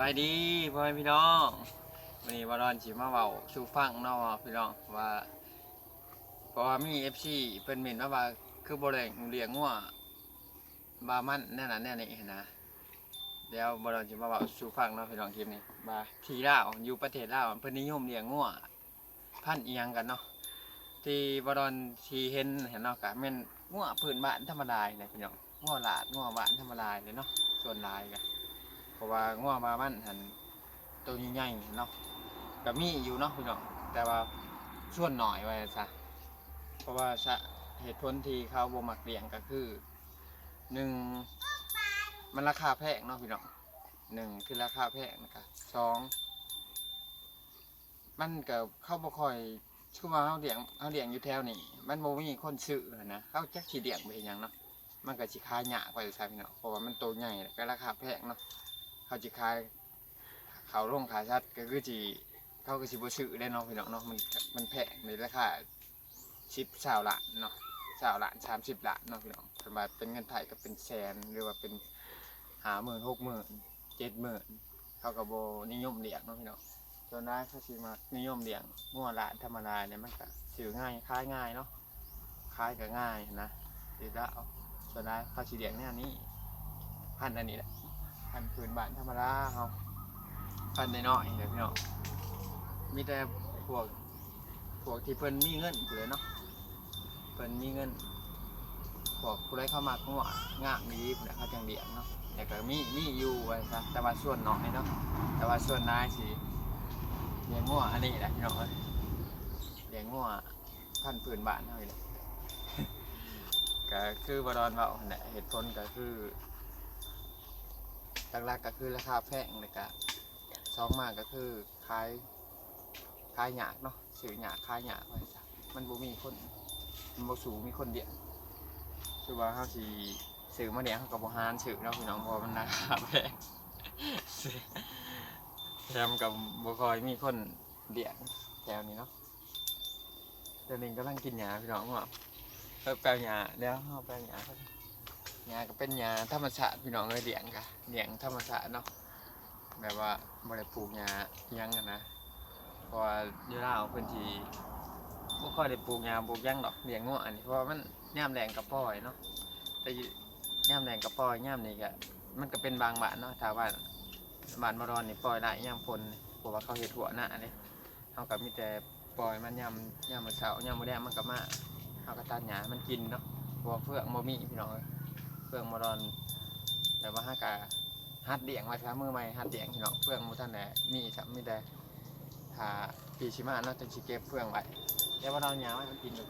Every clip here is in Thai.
บายดีพ่อแม่พี่น้องวันนี้วารอนสิมาเว้าสู่ฟังเนาะพี่น้องว่าเพราะว่ามี FC เพิ่นเม่นมาว่าคือบ่ได้เลี้ยงงัวบามันแน่น่ะแน่นี่นะเดี๋ยววารอนสิมาเว้าสู่ฟังเนาะพี่น้องคลิปนี้ว่าทีลาวอยู่ประเทศลาวเพิ่นนิยมเลี้ยงงัวพันธุ์อียงกันเนาะที่วารอนที่เห็นเห็นเนาะก็แม่นงัวพื้นบ้านธรรมดาเนี่ยพี่น้องงัวหลาดงัวบ้านธรรมดาเลยเนาะส่วนลายก็เพ ราะว่าง่วงมามันหันตัวใหญ่ๆเนาะก็มีอยู่เนาะพี่น้องแต่ว่าส่วนหน่อยไว้ซะเพราะว่าเหตุผลที่เขาบ่มักเลี้ยงก็คือหนึ่งมันราคาแพงเนาะพี่น้องหนึ่งคือราคาแพงนะครับสองมันก็เข้าบ่ค่อยคือว่าเฮาเลี้ยงเฮาเลี้ยงอยู่แถวนี้มันบ่มีคนซื้อนะเขาจักสิเลี้ยงไปยังเนาะมันก็สิขายยากกว่าซะพี่น้องเพราะว่ามันโตใหญ่ก็ราคาแพงเนาะ เขาจะขายเขาลงขายชัดก็คือจีเขาก็สิบซื้อได้เนาะพี่น้องเนาะมันมันแพงในราคาสิบสาวละเนาะสาวละสามสิบละเนาะพี่น้องเป็นว่าเป็นเงินไทยก็เป็นแสนหรือว่าเป็นหาหมื่นหกหมื่นเจ็ดหมื่นเขาก็บ่นิยมเลี้ยงเนาะพี่น้องส่วนได้เขาสิมานิยมเลี้ยงงัวลานธรรมดาเนี่ยมันก็ซื้อง่ายขายง่ายเนาะขายก็ง่ายนะดีแล้วส่วนได้เขาสิเลี้ยงเนี่ยนี้พันอันนี้แหละ พันพื้นบ้านธรรมดาเขาพันใน้อยๆเดี๋ยวพี่น้องมีแต่พวกพวกที่เพิ่นมีเงินอยู่เลยเนาะเพิ่นมีเงินพวกผู้ใดเข้ามาหัวงามีดีผู้ใดเขาจังเดียงเนาะแต่ก็มีมีอยู่ไว้ซะแต่ว่าส่วนน้อยเนาะแต่ว่าส่วนนายสิเลี้ยงงัวอันนี้แหละพี่น้องเอ้ยเลี้ยงงัวพันพื้นบ้านเท่านี้แหละก็คือบดอนเบาหั่นแหละเหตุผลก็คือ หลักๆก็คือราคาแพงเลยก็สองมากก็คือขายขายหยากเนาะซื้อหยากขายหยากไว้ซะมันบ่มีคนมันบ่สูงมีคนเดียวคือว่าเฮาสิซื้อมาเลี้ยงเฮาก็บ่หารซื้อเนาะพี่น้องเพราะมันราคาแพงแถมกับบ่คอยมีคนเลี้ยงแถวนี้เนาะเดนี้กำลังกินหญ้าพี่น้องว่าเออแปลหญ้าเดี๋ยวเฮาแปลหญ้าก่น หญ้าก็เป็นหญ้าธรรมชาติพี่น้องเลยเลี้ยงกะเลี้ยงธรรมชาติเนาะแบบว่าบ่ได้ปลูกหญ้าอิหยังกันนะเพราะว่าอยู่ลาวเพิ่นสิบ่ค่อยได้ปลูกหญ้าปลูกยังดอกเลี้ยงงัวอันนี้เพราะมันยามแรงก็ปล่อยเนาะแต่ย่ามแรงก็ปล่อยยามนี้ก็มันก็เป็นบางบ้านเนาะถ้าว่านบ้านบ่ร้อนนี่ปล่อยได้ยามฝนนี่เพราะว่าเขาเฮ็ดหัวหน้าเด้เฮาก็มีแต่ปล่อยมันยามยามมื้อเช้ายามมื้อแลงมันก็มาเฮาก็ตัดหญ้ามันกินเนาะเพราะว่าเฟืองบ่มีพี่น้อง ฟืองมารอนแต่ว่าฮักกะฮัดเดียงไว้ครับมือใหม่ฮัดเดียงพี่น้องเฟืองมูท่านแหละมีสัมมีแต่ถ้าปีชิมาเนาะจะชิเก็บเฟืองไว้เดี๋ยวว่าเราหยาไว้มันกินดู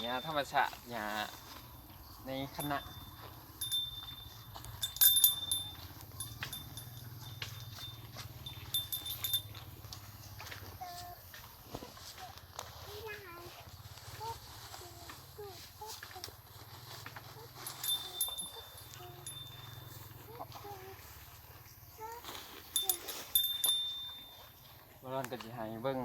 หยธรรมชาติหย ในคณะบรอนก็จะให้เบิ่ง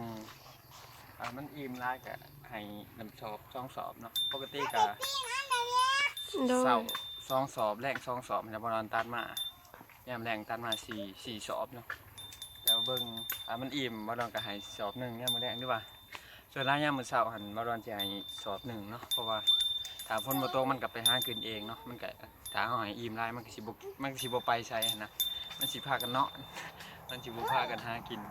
อ่ามันอิ่มร้ายกะให้น้ำสอบสองสอบเนาะปกติกะ โดย เสาสองสอบแรกสองสอบนะบรอนตัดมายามแรงตัดมาสี่สี่สอบเนาะแล้วเบิ่งอ่ามันอิ่มบรอนก็ให้สอบหนึ่งเนี่ยามมาแรงดีกว่าส่วนร้านยามมื้อเช้าหันบรอนจะให้สอบหนึ่งเนาะเพราะว่าถ้าฝนบ่ตกมันก็ไปห้าขึ้นเองเนาะมันก็ถ้าเฮาให้อิ่มร้ายมันก็สิบมันก็สิบไปใช้หั้นะมันสิพากันเนาะ มันสิบพากันหากิน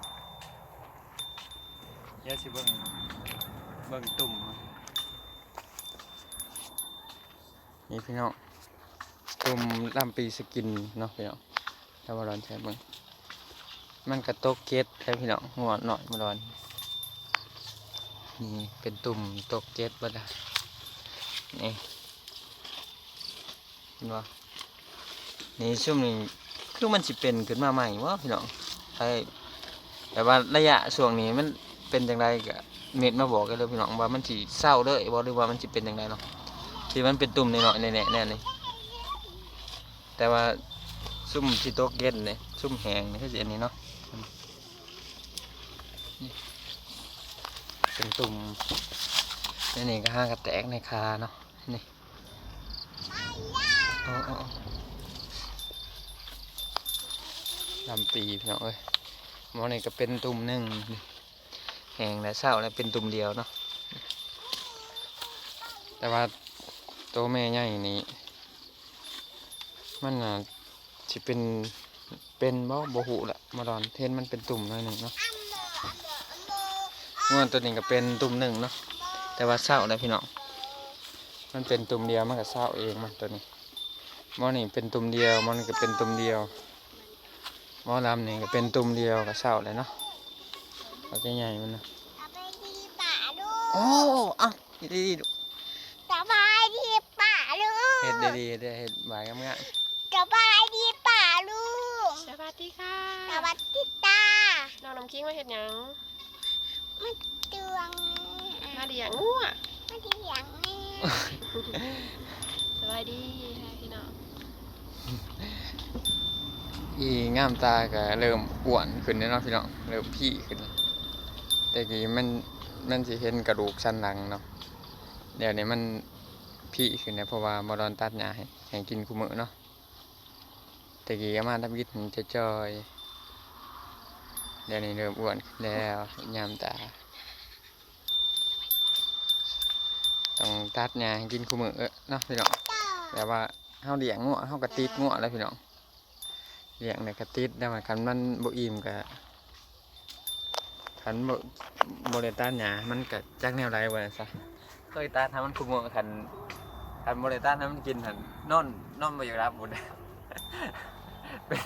เดี๋ยวสิเบิ่งเบิ่งตุ่ม นี่พี่น้องตุ่มลำปีสกินเนาะพี่น้องถ้าว่าร้อนใช้เบิ่งมันกระตกเกตใช่พี่น้องหัวหน่อยมาร้อนนี่เป็นตุ่มตกเกตบ่ได้นี่เห็นบ่นี่ช่วงนี้คือมันสิเป็นขึ้นมาใหม่วะพี่น้องใช่แต่ว่าระยะช่วงนี้มันเป็นจังไดก็เม็ดมาบอกกันเลยพี่น้องว่ามันสิเศร้าเลยบ่หรือว่ามันสิเป็นจังไดเนาะ ที่มันเป็นตุ่มน้อยๆแน่ๆแน่เลยแต่ว่าซุ่มที่โต๊ะเย็นเลยซุ่มแหงนี่คืออันนี้เนาะเป็นตุ่มนี่นี่ก็ห้างกระแตกในคาเนาะนี่ลำปีพี่น้องเอ้ยมอนี่ก็เป็นตุ่มหนึ่งแหงและเศร้าและเป็นตุ่มเดียวเนาะแต่ว่า โตวแม่ใหญ่นี้ มันน่ะสิเป็นเป็นบ่บ่หูละมาดอนเทนมันเป็นตุ่มหน่อยหนึ่งเนาะงวดตัวนี้ก็เป็นตุ่มหนึ่งเนาะแต่ว่าเศร้าแล้วพี่น้องมันเป็นตุ่มเดียวมันก็เศร้าเองมันตัวนี้หมอนี่เป็นตุ่มเดียวหมอนี่ก็เป็นตุ่มเดียวหมอลำนี่ก็เป็นตุ่มเดียวก็เศร้าเลยเนาะเอาใหญ่ๆมันนะสบายดีป่าลูโอ้กอะดีๆดู สบายดีป่าลูก เฮ็ดดีๆเด้อเฮ็ดบายงามสบายดีป่าลูกสวัสดีค่ะสวัสดีตาน้องน้ำคิงมาเห็ดหยังเตืองมาเดียงงัวมาที่หลังนี่สวัสดีค่ะพี่น้องๆอีงามตาก็เริ่มอ้วนขึ้นแล้วเนาะพี่น้องเริ่มพี่ขึ้น แต่กี้มันมันสิเห็นกระดูกสันหลังเนาะเดี๋ยวนี้มัน พี่ขึ้นเนี่ยเพราะว่าบอดอนตัดหญ้าให้กินคุมื้อเนาะแต่กี้ก็มาทำกินจะจอยเดี๋ยวนี้เริ่มอ้วนแล้วยามตาต้องตัดหญ้าให้กินคุมื้อเนาะพี่น้องแต่ว่าเฮาเลี้ยงงัวเฮาก็ติดงัวแล้วพี่น้องเลี้ยงเนี่ยก็ติดแล้วมันคันมันบ่อิ่มก็คันบ่บ่ได้ตัดหญ้ามันก็จักแนวใดว่าซะเคยตัดให้มันคุมื้อคัน คันบ่ได้ตัดให้มันกินหั่นนอนนอนบ่อยากรับบ่ได้เป็น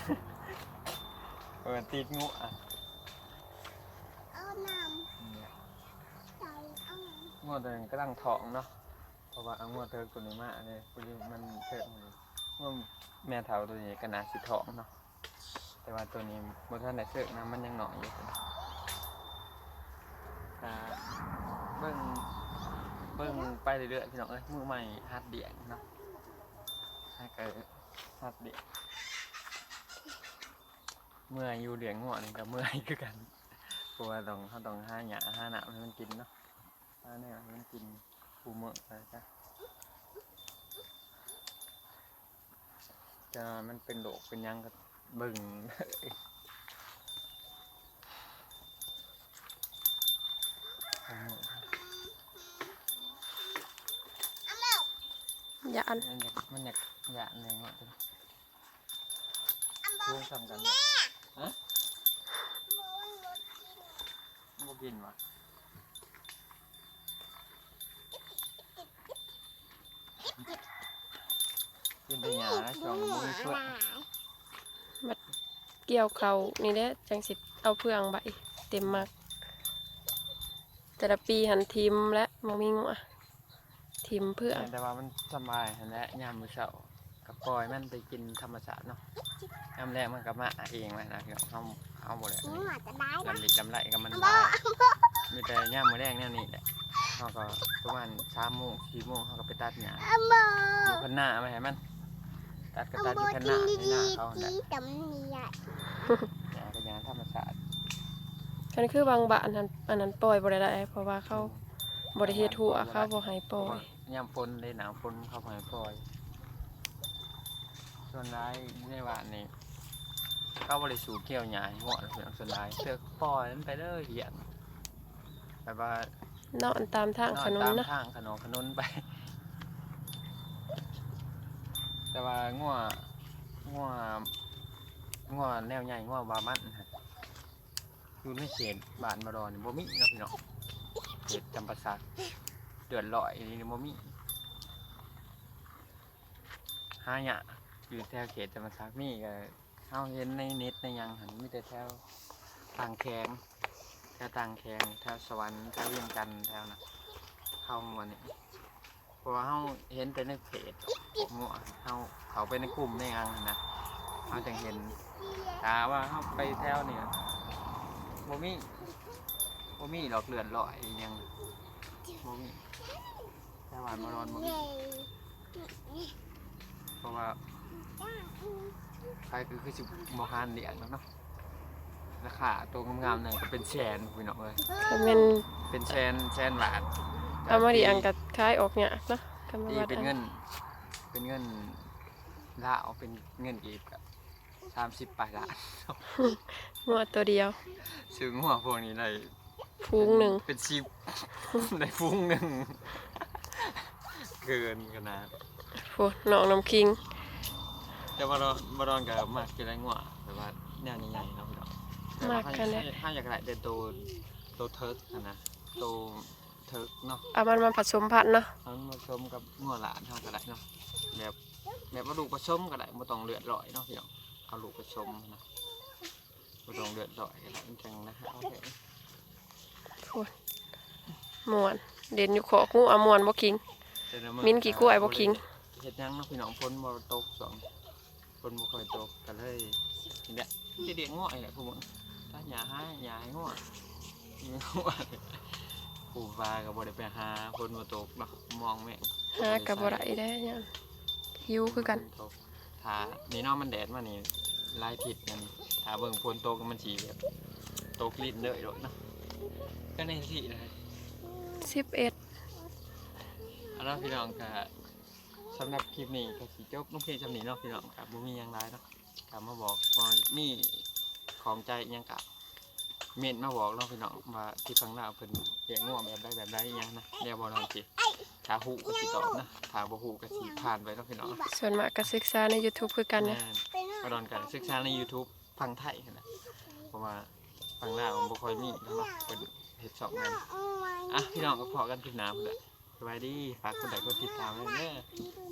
เออติดงัวเอาน้ำใส่เอาน้งัวตัวนึงกำลังท้องเนาะเพราะว่าเอางัวเทิกตัวนี้มาเนี่ยพอดีมันเทิกมันงัวแม่เฒ่าตัวนี้ก็น่าสิท้องเนาะแต่ว่าตัวนี้บนท่านได้เสือกนะมันยังหน่อยอยู่ก็เบิ่ง เบิ่งไปเรื่อยๆพี่น้องเอ้ยมือใหม่ฮัดเดียงเนาะฮัดเกิดฮัดเดียงเมื่อยอยู่เลี้ยงหัวนี่กับเมื่อยคือกันเพราะว่าต้องเขาต้องห้าหญ้าห้าหนามให้มันกินเนาะห้าเนี่ยมันกินปูเมื่อไปจ้ะจะมันเป็นโรคเป็นยังก็เบิ่งำเอาแล้ว ยานมันอยากมันอยากหยาดในหัวตัวอันบอช่วกงทำกันแม่ฮะบอกรถกินบ่กินวะกินแต่หยาแล้วช่วงบ่มีช่วยเกี่ยวเขานี่แหละจังสิเอาเพื่องใบเต็มมากแต่ละปีหันทีมและมมีงัว ทีมเพื่องแต่ว่ามันสบายหั่นแหละยามมื้อเช้ากับปล่อยมันไปกินธรรมชาติเนาะยามแรกมันก็มาเองเลยนะพี่น้องเฮาเฮาบ่ได้หนูอาจจะได้นะลำลิลำไรกับมันบอได้กมีแต่ย่ามมื้อแรกแนวนี้แหละเขาก็ประมาณสามโมงสี่โมงเขาก็ไปตัดหญ้าอันบออยู่กพันหน้าไม่ให้มัน ตัดก็อันตัดบออยู่กพันหกิน้านในหดีน้าๆเขาแหละที่แต่มันมีใหญ่หญ้าก็หญ้าธรรมชาติคันคือบางบ้านนั้นอันนั้นปล่อยบ่ได้ได้เพราะว่าเขาบ่ได้เฮ็ดทั่วเขาบ่ให้ปล่อย ย่ามฝนเลยหนาวฝนเขาปล่อยปล่อย ส่วนร้ายในบ้านนี่เขาบริสูเกี่ยวหญ้าให้หัวเสียงส่วนร้ายเสือกปล่อยมันไปเด้อเหี้ยนแบบว่านอนตามทางนอขนนนตามนะทางขนนขนนไป แต่ว่างัวงัวงัวแนวใหญ่งัวบามันฮะอยู่ในเขตบ้านบารอนนี่บ่มีเนาะพี่น้องเขตจำปาสักเดือดร้อยนี่บ่มีหาหยะอยู่แถวเขตจำปาสักมีก็เฮาเห็นในเน็ตในหยังหันมีแต่แถวต่างแขงแถวต่างแขงแถวสวรรค์แถวเวียงจันทน์แถวน่ะเข้ามาเนี่ยเพราะว่าเฮาเห็นแต่ในเพจงัวเฮาเขาไปในกลุ่มในหยังหั้นนะเฮาจังเห็นถามว่าเขาไปแถวเนี่ยบ่มีบ่มีดอกเลือนลอยอิหยังบ่มี แถวบ้านมารอนบ่มีเย้เพราะว่าจ้าอืมขายก็คือสิบ่หานเลี้ยงแล้วเนาะราคาตัวงามๆหน่อยก็เป็นแสนพี่น้องเอ้ยถ้าแม่นเป็นแสนแสนบาทเอามาดีอังก็ขายออกยากเนาะก็มาตีว่าเป็นได้เงิน เป็นเงินลาวเป็นเงินอีกอะ30ปลายล้านงัวตัวเดียวซื้อหัวพวกนี้ได้พุงหนึ่งเป็นชิปได้ฟุ้งหนึ่ง เกินขนาดโอ้น้องน้ำคิง แต่ว่าเราบารอนกับมากกินไรงัวแบบว่าแนวใหญ่ๆเนาะพี่น้องแต่ว่มากกันเลย ถ้าอยากได้เป็นตัวตัวเทิร์กอะนะตัวเทิร์กเนาะเอามันมาผสมพันธุ์เนาะมันมาชมกับงัวหลานเท่ากันได้เนาะแบบแบบว่าลูกผสมก็ได้บ่ต้องเลือดลอยเนาะพี่น้องเอาลูกผสมนะบ่ต้องเลือดลอยก็ได้มันจังนะฮะโอเคโอ้ยม่วน เด่นอยู่ขอกงูเอาม่วนบ่คิงแต่ละ มิ้นกี่กล้วยบ่คิง เฮ็ดหยังเนาะพี่น้องฝนบ่ตกสองฝนบ่ค่อยตกก็เลยนี่แหละที่เด็กง่วงนี่แหละพวกมึงถ้าหยาให้หยาให้ง่วงมีง่วงปู่ฟ้าก็บ่ได้ไปหาฝนบ่ตกเนาะมองแม่งหากับบ่ได้ได้ยังหิวคือกัน ฝตถ้านี่เนาะมันแดดมานี่ลายผิดกันถ้าเบิ่งฝนตกก็มันสิแบบตกลิ้นเลยโลดเนาะก็ในที่เลย 11 เอาล่ะพี่น้องก็สำหรับคลิปนี้ก็สิจบน้องเพลงจำนี้เนาะพี่น้องกับบ่มีหยังหลายเนาะกลับมาบอกว่ามีของใจอิหยังกะเมนมาบอกเนาะพี่น้องว่าที่ฟังลาวเพิ่นเลี้ยงงัวแบบใดแบบใดอิหยังนะเดี๋ยวบ่น้องสิถ้าฮู้ก็สิตอบนะถ้าบ่ฮู้ก็สิผ่านไปเนาะพี่น้องส่วนมากก็ศึกษาใน YouTube คือกันนะแม่นเป็นอะบ่ดอนกันศึกษาใน YouTube ฟังไทยนั่นแหละเพราะว่าฟังลาวมันบ่ค่อยมีเนาะเพิ่นเฮ็ดสองงานเอาไว้อะพี่น้องก็พอกันคลิปหน้าพุ่นแหละส บายดี ฝากกดไลค์กดติดตามไว้เด้อที่ดูหน่อย